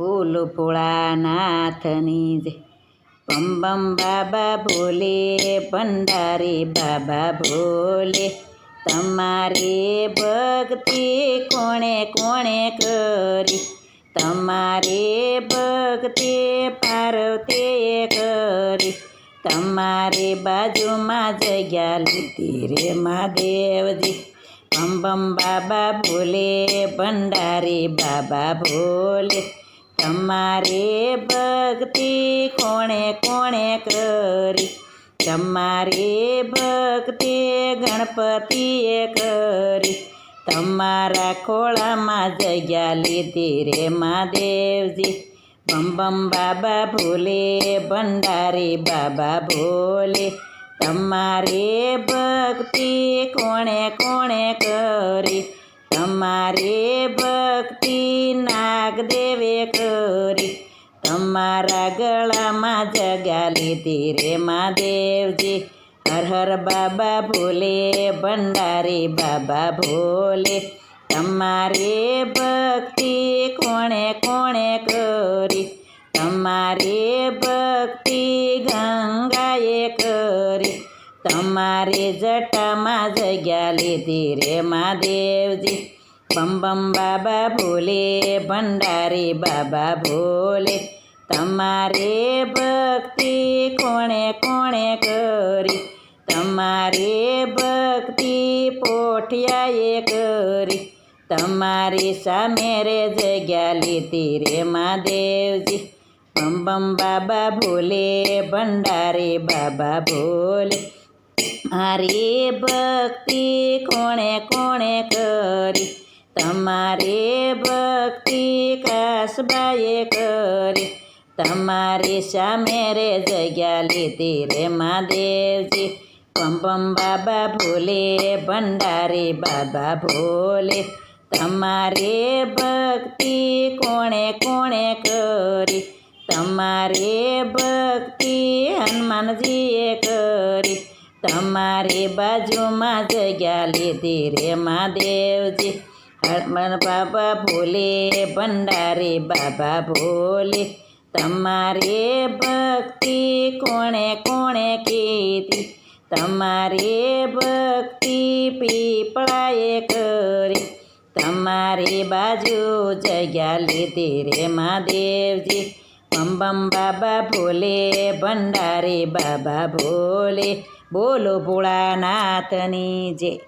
બોલો ભોળાનાથની જય. બમ બમ બાબા ભોલે, ભંડારી બાબા ભોલે. તમારે ભક્તિ કોણે કોણે કરી? તમારે ભક્તિ પાર્વતીએ કરી. તમારે બાજુમાં જગ્યા લીધી રે મહાદેવજી. બમ બમ બાબા ભોલે, ભંડારી બાબા ભોલે. તમારે ભક્તિ કોણે કોણે કરી? તમારે ભક્તિ ગણપતિએ કરી. તમારા ખોળામાં જગ્યા લીધી રે મહાદેવજી. બમ બમ બાબા ભોલે, ભંડારી બાબા ભોલે. તમારે ભક્તિ કોણે કોણે કરી? તમારે ભક્તિ નાગદેવે કરી. તમારા ગળામાં જગા લીધી રે મહાદેવજી. હર હર બાબા ભોલે, ભંડારી બાબા ભોલે. તમારે ભક્તિ કોણે કોણે કરી? તમારે ભક્તિ કરી તમારે જટામાં જગ્યા લીધી રે મહાદેવજી. બમ બમ બાબા ભોલે, ભંડારી બાબા ભોલે. તમારે ભક્તિ કોણે કોણે કરી? તમારે ભક્તિ પોઠિયાએ કરી? તમારી સામે રે જગ્યા લીધી રે મહાદેવજી. બમ બમ બાબા ભોલે, ભંડારી બાબા ભોલે. મારી ભક્તિ કોણે કોણે કરી? તમારે ભક્તિ કાસબાએ કરી. તમારી સામે રે જગ્યા લીધી રે મહાદેવજી. પમ પમ બાબા ભોલે, ભંડારી બાબા ભોલે. તમારે ભક્તિ કોણે કોણે કરી? તમારે ભક્તિ હનુમાનજીએ કરી. તમારી બાજુમાં જગ્યા લીધી રે મહાદેવજી. હનુમાન બાબા ભોલે, ભંડારી બાબા ભોલે. તમારે ભક્તિ કોણે કોણે કીધી? તમારે ભક્તિ પીપળાએ કરી. તમારી બાજુ જગ્યા લીધી રે મહાદેવજી. બમ બમ બાબા ભોલે, ભંડારી બાબા ભોલે. બોલો ભોળાનાથની જય.